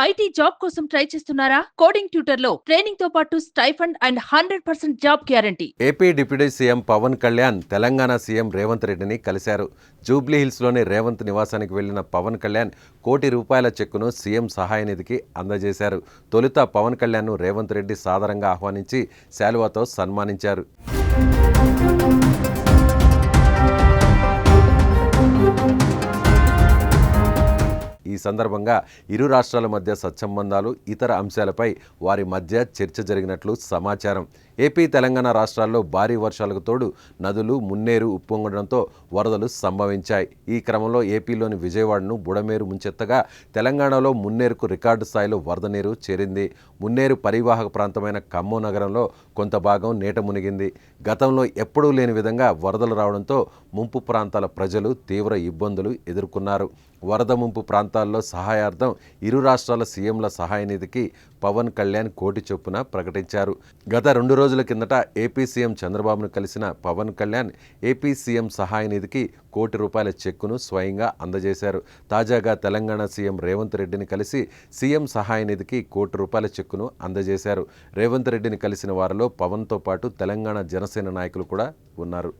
IT job కోసం try చేస్తున్నారా? Coding ట్యూటర్లో ట్రైనింగ్తో పాటు stipend and hundred percent job guarantee. AP deputy CM Pawan Kalyan Telangana CM Revanth రెడ్డిని కలిశారు. జూబ్లీ హిల్స్లోని రేవంత్ నివాసానికి వెళ్ళిన పవన్ కళ్యాణ్ కోటి రూపాయల చెక్కును సీఎం సహాయ నిధికి అందజేశారు. తొలుత పవన్ కళ్యాణ్ను రేవంత్ రెడ్డి సాదరంగా ఆహ్వానించి శాలువాతో సన్మానించారు. సందర్భంగా ఇరు రాష్ట్రాల మధ్య సత్సంబంధాలు ఇతర అంశాలపై వారి మధ్య చర్చ జరిగినట్లు సమాచారం. ఏపీ తెలంగాణ రాష్ట్రాల్లో భారీ వర్షాలకు తోడు నదులు మున్నేరు ఉప్పొంగడంతో వరదలు సంభవించాయి. ఈ క్రమంలో ఏపీలోని విజయవాడను బుడమేరు ముంచెత్తగా తెలంగాణలో మున్నేరుకు రికార్డు స్థాయిలో వరద నీరు చేరింది. మున్నేరు పరివాహక ప్రాంతమైన ఖమ్మం నగరంలో కొంత భాగం నీట మునిగింది. గతంలో ఎప్పుడూ లేని విధంగా వరదలు రావడంతో ముంపు ప్రాంతాల ప్రజలు తీవ్ర ఇబ్బందులు ఎదుర్కొన్నారు. వరద ముంపు ప్రాంతాల్లో సహాయార్థం ఇరు రాష్ట్రాల సీఎంల సహాయ నిధికి పవన్ కళ్యాణ్ కోటి చొప్పున ప్రకటించారు. గత రెండు రోజుల కిందట ఏపీ సీఎం చంద్రబాబును కలిసిన పవన్ కళ్యాణ్ ఏపీ సీఎం సహాయ నిధికి కోటి రూపాయల చెక్కును స్వయంగా అందజేశారు. తాజాగా తెలంగాణ సీఎం రేవంత్ రెడ్డిని కలిసి సీఎం సహాయ నిధికి కోటి రూపాయల చెక్కును అందజేశారు. రేవంత్ రెడ్డిని కలిసిన వారిలో పవన్తో పాటు తెలంగాణ జనసేన నాయకులు కూడా ఉన్నారు.